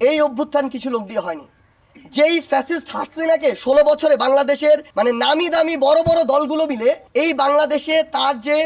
এই অভ্যুত্থান কিছু লোক দিয়ে হয়নি। যেই ফ্যাসিস্ট হাসিনাকে ষোলো বছরে বাংলাদেশের মানে নামি দামি বড় বড় দলগুলো মিলে এই বাংলাদেশে তার যে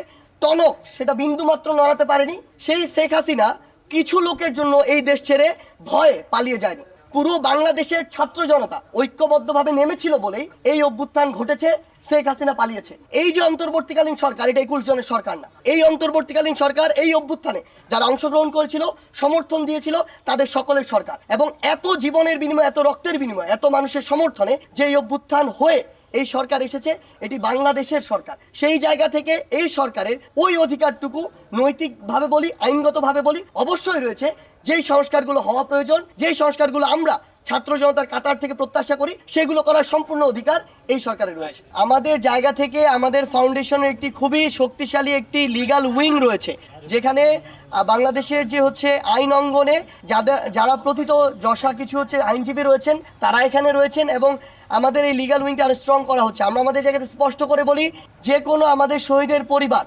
টনক সেটা বিন্দুমাত্র নড়াতে পারেনি, সেই শেখ হাসিনা কিছু লোকের জন্য এই দেশ ছেড়ে ভয়ে পালিয়ে যায়নি। পুরো বাংলাদেশের ছাত্র জনতা ঐক্যবদ্ধভাবে নেমেছিল বলেই এই অভ্যুত্থান ঘটেছে, শেখ হাসিনা পালিয়েছে। এই যে অন্তর্বর্তীকালীন সরকার, এটা একুশ জনের সরকার না। এই অন্তর্বর্তীকালীন সরকার এই অভ্যুত্থানে যারা অংশগ্রহণ করেছিল, সমর্থন দিয়েছিল, তাদের সকলের সরকার। এবং এত জীবনের বিনিময়, এত রক্তের বিনিময়, এত মানুষের সমর্থনে যে এই অভ্যুত্থান হয়ে এই সরকার এসেছে, এটি বাংলাদেশের সরকার। সেই জায়গা থেকে এই সরকারের ওই অধিকারটুকু নৈতিকভাবে বলি, আইনগতভাবে বলি, অবশ্যই রয়েছে। যেই সংস্কারগুলো হওয়া প্রয়োজন, যেই সংস্কারগুলো আমরা ছাত্র জনতার কাতার থেকে প্রত্যাশা করি, সেগুলো করার সম্পূর্ণ অধিকার এই সরকারের রয়েছে। আমাদের জায়গা থেকে আমাদের ফাউন্ডেশনের একটি খুবই শক্তিশালী একটি লিগ্যাল উইং রয়েছে, যেখানে বাংলাদেশের যে হচ্ছে আইন অঙ্গনে যাদের, যারা প্রথিত যশা কিছু হচ্ছে আইনজীবী রয়েছেন, তারা এখানে রয়েছেন এবং আমাদের এই লিগাল উইংটা আরও স্ট্রং করা হচ্ছে। আমরা আমাদের জায়গাতে স্পষ্ট করে বলি, যে কোনো আমাদের শহীদের পরিবার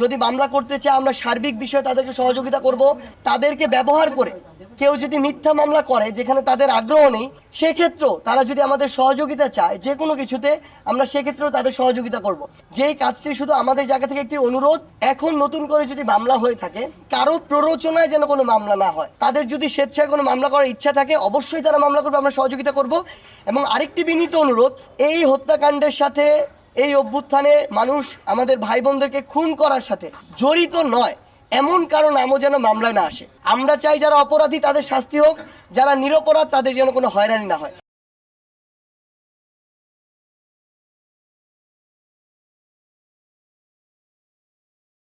যদি মামলা করতে চায়, আমরা সার্বিক বিষয়ে তাদেরকে সহযোগিতা করব। তাদেরকে ব্যবহার করে কেউ যদি মিথ্যা মামলা করে, যেখানে তাদের আগ্রহ নেই, সেক্ষেত্রেও তারা যদি আমাদের সহযোগিতা চায়, যে কোনো কিছুতে, আমরা সেক্ষেত্রেও তাদের সহযোগিতা করব। যেই কাজটি শুধু আমাদের জায়গা থেকে একটি অনুরোধ, এখন নতুন করে যদি মামলা হয়ে থাকে, কারও প্ররোচনায় যেন কোনো মামলা না হয়, তাদের যদি স্বেচ্ছায় কোনো মামলা করার ইচ্ছা থাকে, অবশ্যই তারা মামলা করবে, আমরা সহযোগিতা করব। এবং আরেকটি বিনীত অনুরোধ, এই হত্যাকাণ্ডের সাথে এই অভ্যুত্থানে মানুষ আমাদের ভাই বোনদেরকে খুন করার সাথে জড়িত নয়। এমন কারও নামও যেন মামলায় না আসে। আমরা চাই যারা অপরাধী তাদের শাস্তি হোক, যারা নিরপরাধ তাদের যেন কোনো হয়রানি না হয়।